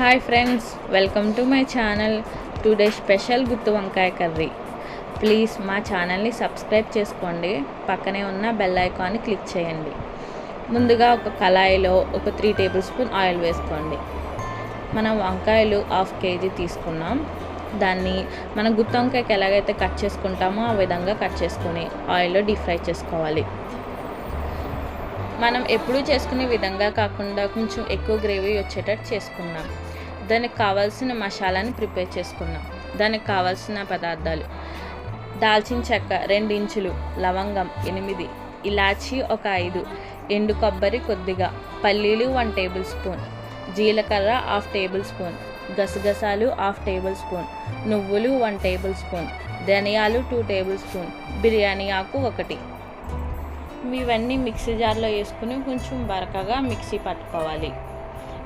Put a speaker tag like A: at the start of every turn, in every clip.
A: Hi friends welcome to my channel. Today special గుత్తి వంకాయ curry. Please మా ఛానల్ని subscribe చేసుకోండి. పక్కనే ఉన్న బెల్ ఐకాన్ని క్లిక్ చేయండి. ముందుగా ఒక కళాయిలో ఒక త్రీ టేబుల్ స్పూన్ ఆయిల్ వేసుకోండి. మనం వంకాయలు హాఫ్ కేజీ తీసుకున్నాం. దాన్ని మనం గుత్తి వంకాయకి ఎలాగైతే కట్ చేసుకుంటామో ఆ విధంగా కట్ చేసుకొని ఆయిల్లో డీప్ ఫ్రై చేసుకోవాలి. మనం ఎప్పుడూ చేసుకునే విధంగా కాకుండా కొంచెం ఎక్కువ గ్రేవీ వచ్చేటట్టు చేసుకున్నాం. దానికి కావాల్సిన మసాలాని ప్రిపేర్ చేసుకున్నాం. దానికి కావాల్సిన పదార్థాలు. దాల్చిన చెక్క రెండు ఇంచులు లవంగం ఎనిమిది ఇలాచి ఒక ఐదు ఎండు కొబ్బరి కొద్దిగా పల్లీలు వన్ టేబుల్ స్పూన్ జీలకర్ర హాఫ్ టేబుల్ స్పూన్ గసగసాలు హాఫ్ టేబుల్ స్పూన్ నువ్వులు వన్ టేబుల్ స్పూన్ ధనియాలు టూ టేబుల్ స్పూన్ బిర్యానీ ఆకు ఒకటి. ఇవన్నీ మిక్సీ జార్లో వేసుకుని కొంచెం బరకగా మిక్సీ పట్టుకోవాలి.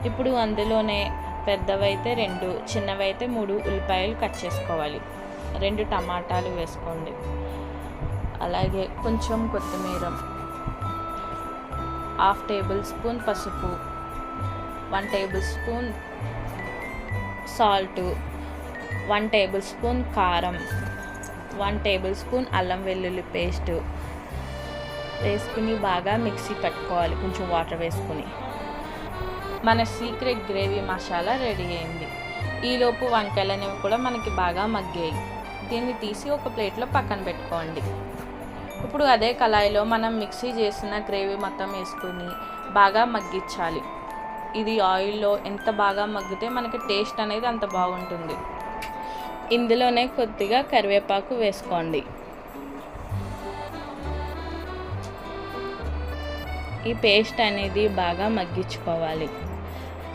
A: ఇప్పుడు అందులోనే పెద్దవైతే రెండు చిన్నవైతే మూడు ఉల్లిపాయలు కట్ చేసుకోవాలి. రెండు టమాటాలు వేసుకోండి. అలాగే కొంచెం కొత్తిమీర హాఫ్ టేబుల్ స్పూన్ పసుపు one table spoon salt one table spoon కారం వన్ టేబుల్ స్పూన్ అల్లం వెల్లుల్లి పేస్టు వేసుకుని బాగా మిక్సీ పెట్టుకోవాలి. కొంచెం వాటర్ వేసుకుని. మన సీక్రెట్ గ్రేవీ మసాలా రెడీ అయింది. ఈలోపు వంకాయలు అనేవి కూడా మనకి బాగా మగ్గాయి. దీన్ని తీసి ఒక ప్లేట్లో పక్కన పెట్టుకోండి. ఇప్పుడు అదే కళాయిలో మనం మిక్సీ చేసిన గ్రేవీ మొత్తం వేసుకుని బాగా మగ్గించాలి. ఇది ఆయిల్లో ఎంత బాగా మగ్గితే మనకి టేస్ట్ అనేది అంత బాగుంటుంది. ఇందులోనే కొద్దిగా కరివేపాకు వేసుకోండి. ఈ పేస్ట్ అనేది బాగా మగ్గించుకోవాలి.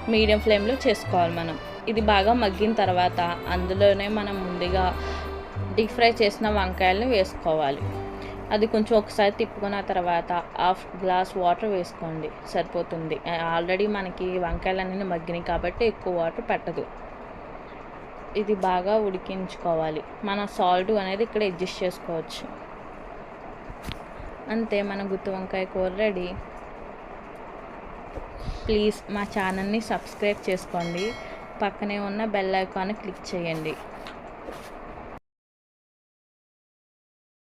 A: మీడియం ఫ్లేమ్లో చేసుకోవాలి మనం. ఇది బాగా మగ్గిన తర్వాత అందులోనే మనం ముందుగా డీప్ ఫ్రై చేసిన వంకాయలను వేసుకోవాలి. అది కొంచెం ఒకసారి తిప్పుకున్న తర్వాత హాఫ్ గ్లాస్ వాటర్ వేసుకోండి. సరిపోతుంది. ఆల్రెడీ మనకి వంకాయలు అనేది మగ్గినాయి కాబట్టి ఎక్కువ వాటర్ పెట్టదు. ఇది బాగా ఉడికించుకోవాలి. మన సాల్ట్ అనేది ఇక్కడ అడ్జస్ట్ చేసుకోవచ్చు. అంతే మన గుత్తి వంకాయ కూర రెడీ. ప్లీజ్ మా ఛానల్ని సబ్స్క్రైబ్ చేసుకోండి. పక్కనే ఉన్న బెల్ ఐకాన్ క్లిక్ చేయండి.